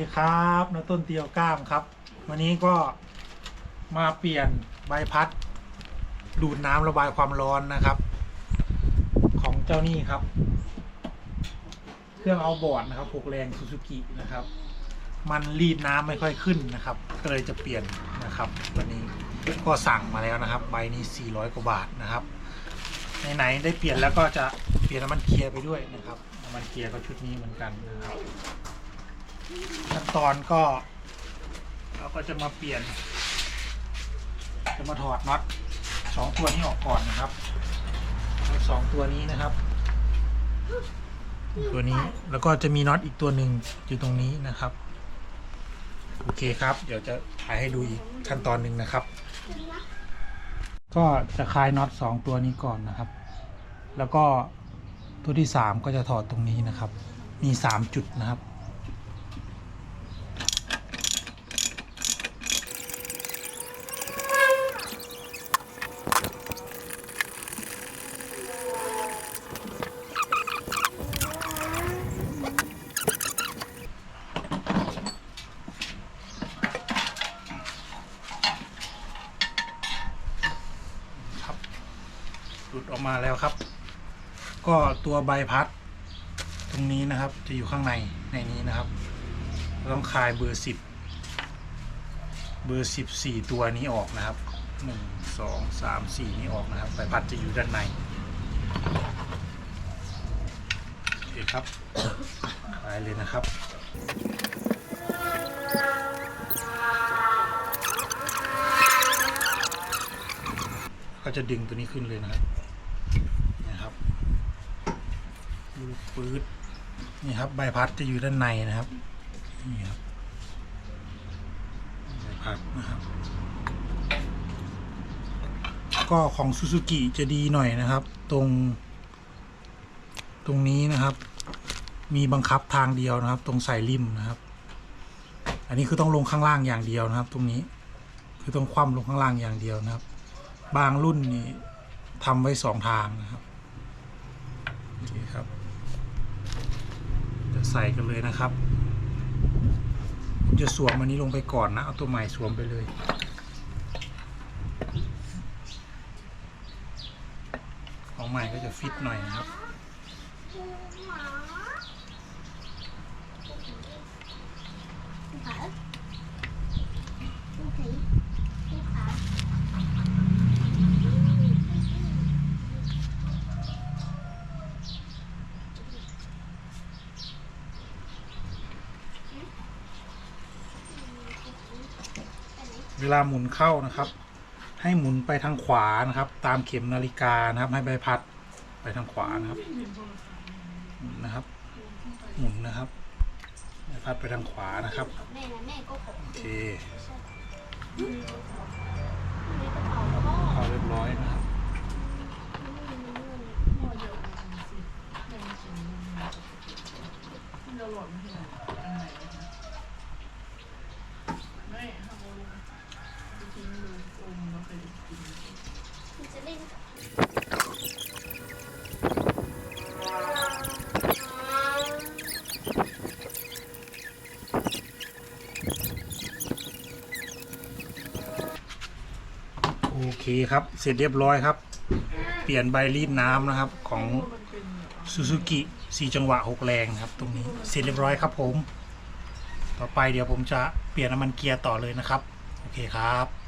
ดีครับนาต้นเตียวก้ามครับ วันนี้ก็มาเปลี่ยนใบพัด ดูดน้ำระบายความร้อนนะครับ ของเจ้านี่ครับ เครื่องเอาบอร์ดนะครับหกแรงซูซูกินะครับ มันรีดน้ำไม่ค่อยขึ้นนะครับ ก็เลยจะเปลี่ยนนะครับ วันนี้ก็สั่งมาแล้วนะครับ ใบนี้ 400 กว่าบาทนะครับไหนๆได้เปลี่ยนแล้วก็จะเปลี่ยนน้ำมันเกียร์ไปด้วยนะครับน้ำมันเกียร์ก็ชุดนี้เหมือนกันนะครับ ขั้นตอนก็ เราก็จะมาเปลี่ยน จะมาถอดน็อตสองตัวนี้ออกก่อนนะครับสองตัวนี้นะครับ ตัวนี้แล้วก็จะมีน็อตอีกตัวหนึ่งอยู่ตรงนี้นะครับ โอเคครับ เดี๋ยวจะถ่ายให้ดูอีกขั้นตอนหนึ่งนะครับ ก็จะคลายน็อตสองตัวนี้ก่อนนะครับ แล้วก็ตัวที่สามก็จะถอดตรงนี้นะครับ มีสามจุดนะครับ ออกมาแล้วครับ ก็ตัวใบพัด ตรงนี้นะครับจะอยู่ข้างในในนี้นะครับต้องคลายเบอร์สิบเบอร์สิบสี่ตัวนี้ออกนะครับหนึ่งสองสามสี่นี้ออกนะครับใบพัดจะอยู่ด้านในโอเคครับไปเลยนะครับก็จะดึงตัวนี้ขึ้นเลยนะครับ นะครับดูปืดนี่ครับใบพัดจะอยู่ด้านในนะครับนี่ครับใบพัดนะครับ ก็ของซูซูกิจะดีหน่อยนะครับ ตรง ตรงนี้นะครับ มีบังคับทางเดียวนะครับ ตรงใส่ริมนะครับ อันนี้คือต้องลงข้างล่างอย่างเดียวนะครับ ตรงนี้คือต้องคว่ำลงข้างล่างอย่างเดียวนะครับ บางรุ่นนี่ ทำไว้สองทางนะครับโอเคครับ จะใส่กันเลยนะครับผมจะสวมอันนี้ลงไปก่อนนะ เอาตัวใหม่สวมไปเลยของใหม่ก็จะฟิตหน่อยนะครับ เวลาหมุนเข้านะครับ ให้หมุนไปทางขวานะครับ ตามเข็มนาฬิกานะครับ ให้ใบพัดไปทางขวานะครับหมุนนะครับ หมุนนะครับใบพัดไปทางขวานะครับโอเคเป๋าแล้วก็เข้าเรียบร้อยนะครับเราหล่นที่ไหนอันไหนนะคะไม่ห้ามเอาลงไปทิ้งเลยอมแล้วไปกิน มันจะเล่น โอเคครับ เสร็จเรียบร้อยครับ เปลี่ยนใบรีดน้ำนะครับของซูซูกิสีจังหวะหกแรงครับตรงนี้ เสร็จเรียบร้อยครับผม ต่อไปเดี๋ยวผมจะเปลี่ยนน้ำมันเกียร์ต่อเลยนะครับ โอเคครับ